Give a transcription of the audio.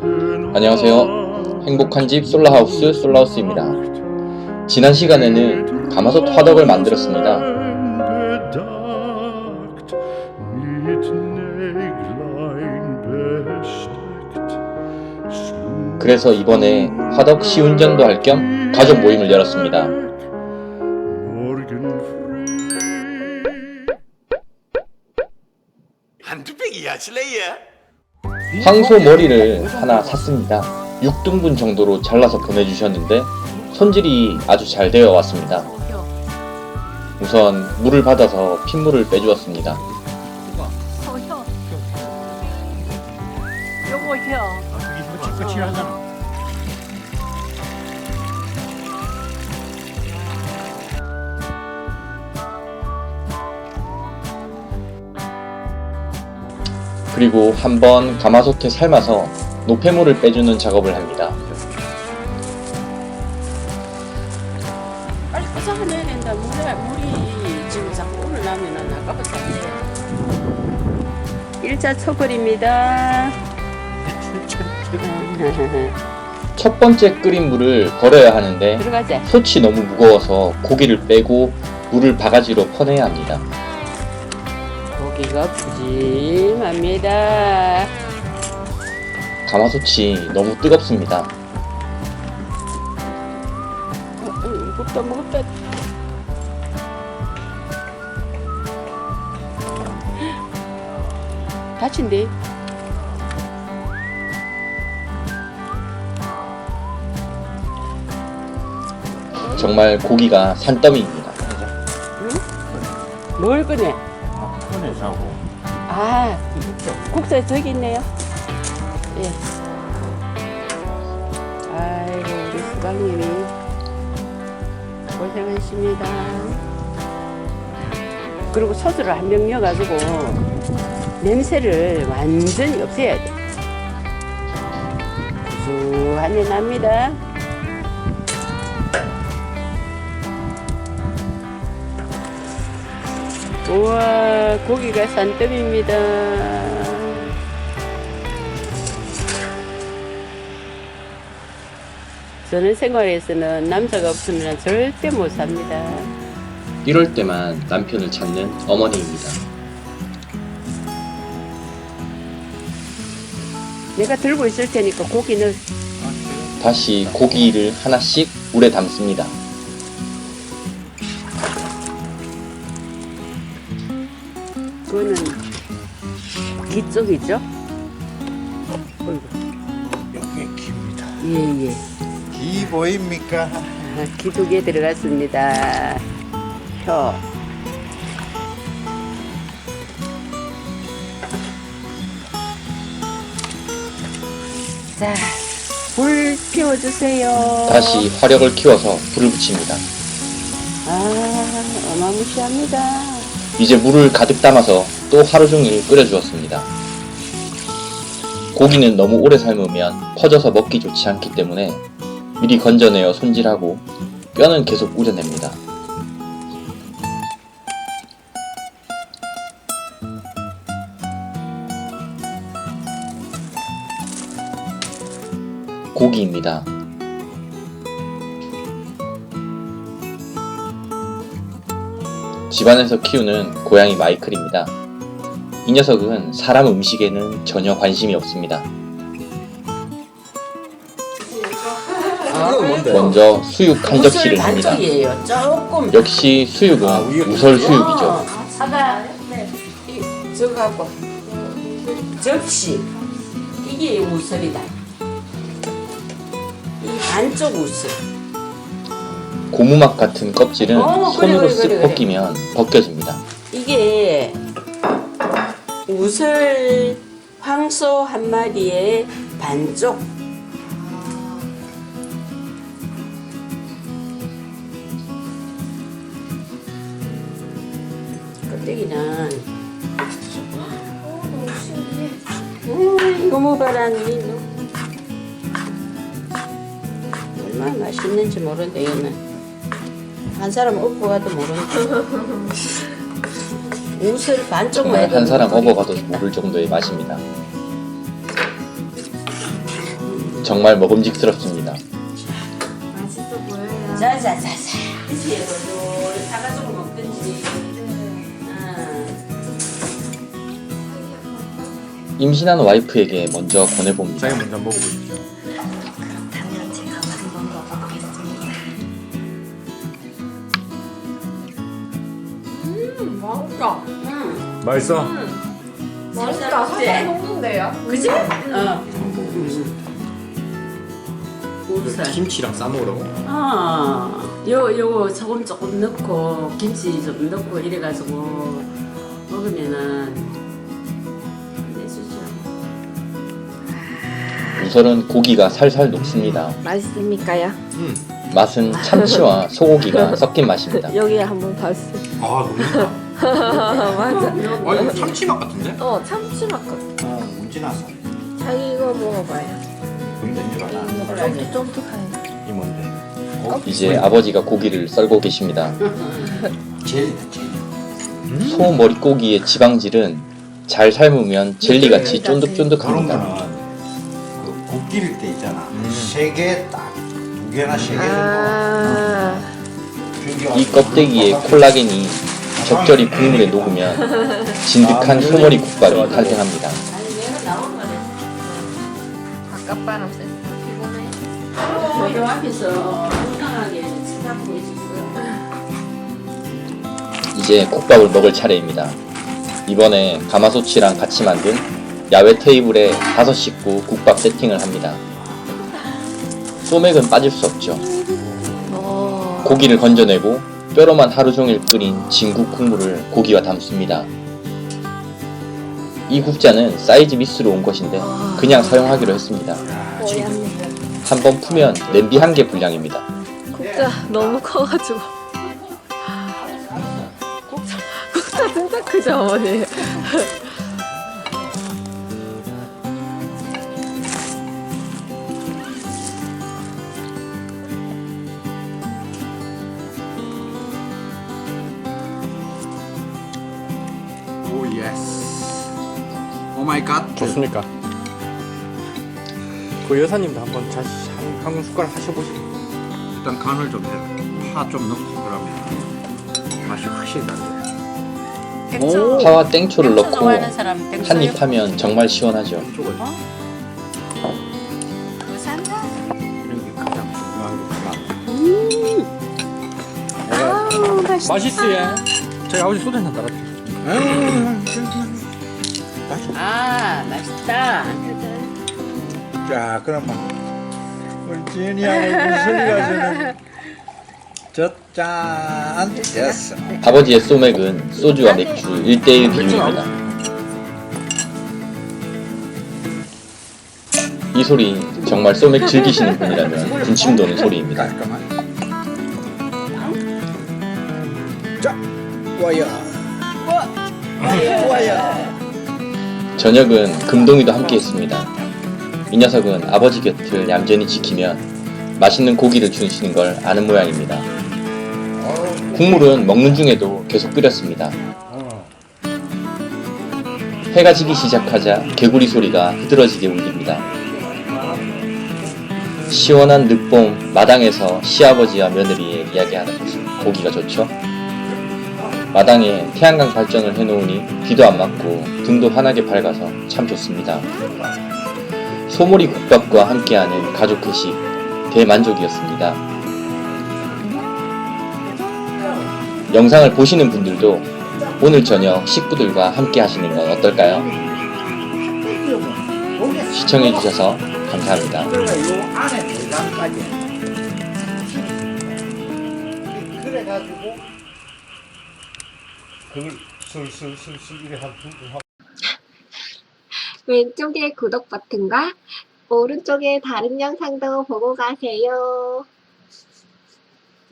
안녕하세요. 행복한 집 솔라하우스 솔라하우스입니다. 지난 시간에는 가마솥 화덕을 만들었습니다. 그래서 이번에 화덕 시운전도 할 겸 가족 모임을 열었습니다. 한두 팩이 야칠래야? 황소 머리를 하나 샀습니다. 6등분 정도로 잘라서 보내주셨는데 손질이 아주 잘 되어 왔습니다. 우선 물을 받아서 핏물을 빼주었습니다. 혀. 요거 혀. 거칠거칠하잖아. 그리고 한번 가마솥에 삶아서 노폐물을 빼주는 작업을 합니다. 빨리 포장을 해야 된다. 물에, 물이 지금 자꾸 올라오면 아까부터 안 돼. 1차 초벌입니다. 첫 번째 끓인 물을 걸어야 하는데 들어가자. 솥이 너무 무거워서 고기를 빼고 물을 바가지로 퍼내야 합니다. 고기가 푸짐합니다. 가마솥이 너무 뜨겁습니다. 어, 어, 무겁다, 무겁다. 다친데? 정말 고기가 산더미입니다. 뭘 꺼내? 손에 사고. 아, 국수 저기 있네요. 예. 아이고, 우리 수박님이 고생하십니다. 그리고 소주를 한 병 넣어가지고 냄새를 완전히 없애야 돼. 구수하게 납니다. 우와, 고기가 산더미입니다. 저는 생활에서는 남자가 없으면 절대 못 삽니다. 이럴 때만 남편을 찾는 어머니입니다. 내가 들고 있을 테니까 고기는 다시 고기를 하나씩 물에 담습니다. 그거는 귀 쪽이죠? 어이구, 여기 깁니다. 예, 예. 기 보입니까? 아, 귀두 개 들어갔습니다. 혀. 자, 불 피워주세요. 다시 화력을 키워서 불을 붙입니다. 아, 어마무시합니다. 이제 물을 가득 담아서 또 하루 종일 끓여주었습니다. 고기는 너무 오래 삶으면 퍼져서 먹기 좋지 않기 때문에 미리 건져내어 손질하고 뼈는 계속 우려냅니다. 고기입니다. 집안에서 키우는 고양이 마이클입니다. 이 녀석은 사람 음식에는 전혀 관심이 없습니다. 먼저 수육 한 접시를 합니다. 반쪽이에요. 조금. 역시 수육은 아, 우설 수육이죠. 어, 사과. 이, 저거 갖고. 접시. 이게 우설이다. 이 반쪽 우설. 고무막 같은 껍질은 어, 그래, 손으로 그래, 쓱 그래, 그래. 벗기면 벗겨집니다. 이게 우설 황소 한 마리의 반쪽. 껍데기는 음, 니 너. 얼마나 맛있는지 모르는데 이거는 한 사람 업고 가도 모르는데 옷을 반쪽만 정말 해도 한 사람. 업어가도 모를 정도의 맛입니다. 정말 먹음직스럽습니다. 맛있어 보여요. 자자자자. 이제 이거 사가지고 먹든지. 응. 임신한 와이프에게 먼저 권해봅니다. 자기 먼저 먹어보십시 맛있다. 응. 맛있어? 맛있다. 살살 녹는데요? 그지? 어. 김치랑 싸 먹으라고? 아, 요, 요 소금 조금 넣고, 김치 좀 넣고 이래 가지고 먹으면은 끝내주죠. 우설은 고기가 살살 녹습니다. 맛있습니까요? 맛은 참치와 소고기가 섞인 맛입니다. 여기 한번 봤어. 아 너무 좋다. 맞아. 아 이거 참치맛 같은데? 어, 참치 맛 같아. 어, 문지나서. 자기 이거 먹어봐요. 근데 줄 알아. 쫀득쫀득하네. 이 뭔데? 이제 아버지가 고기를 썰고 계십니다. 젤리다 젤리. 소 머릿고기의 지방질은 잘 삶으면 젤리같이 그런 쫀득쫀득합니다. 거는 그 굽길 때 있잖아. 음. 세개 딱, 두 개나 세 개 정도. 아, 이 껍데기의 콜라겐이 적절히 국물에 녹으면 진득한 소머리 국밥이 탄생합니다. 아니, 내가 나온 거래. 바깥바람 쐬. 피곤해. 요 앞에서 건강하게 치닫고 있었어요. 이제 국밥을 먹을 차례입니다. 이번에 가마솥이랑 같이 만든 야외 테이블에 다섯 식구 국밥 세팅을 합니다. 소맥은 빠질 수 없죠. 어. 고기를 건져내고 뼈로만 하루 종일 끓인 진국 국물을 고기와 담습니다. 이 국자는 사이즈 미스로 온 것인데 그냥 사용하기로 했습니다. 한번 풀면 냄비 한 개 분량입니다. 국자 너무 커가지고. 국자 진짜 크죠, 어머니? 오 마이 갓. 좋습니까? 그 여사님도 한번 다시 한, 한 숟가락 하셔보시죠. 일단 간을 좀 해. 파 좀 넣고 그러면 맛이 확실히 다르네. 파와 땡초를 땡초 넣고 좋아하는 사람 땡초 한 입 하면 정말 시원하죠. 쪽을 부산가? 이런 게 가장 중요한 거구나. 아우, 맛있다. 맛있어 얘. 저희 아버지 소주 한잔 따라. 아, 맛있다. 자, 그러면 우리 지은이하고 유슬이가 주는 젖짠 됐어. 아버지의 소맥은 소주와 맥주 1대1 비율입니다. 이 소리 정말 소맥 즐기시는 분이라면 군침 도는 소리입니다. 깔끔하게. 자, 와야. 와야. 저녁은 금동이도 함께 했습니다. 이 녀석은 아버지 곁을 얌전히 지키면 맛있는 고기를 주시는 걸 아는 모양입니다. 국물은 먹는 중에도 계속 끓였습니다. 해가 지기 시작하자 개구리 소리가 흐드러지게 울립니다. 시원한 늦봄 마당에서 시아버지와 며느리의 이야기하는 모습 보기가 좋죠? 마당에 태양광 발전을 해놓으니 비도 안 맞고 등도 환하게 밝아서 참 좋습니다. 소머리 국밥과 함께하는 가족 회식 대만족이었습니다. 영상을 보시는 분들도 오늘 저녁 식구들과 함께 하시는 건 어떨까요? 시청해주셔서 감사합니다. 그래가지고 그걸 슬슬슬슬 이렇게 한 두, 한 왼쪽에 구독 버튼과 오른쪽에 다른 영상도 보고 가세요.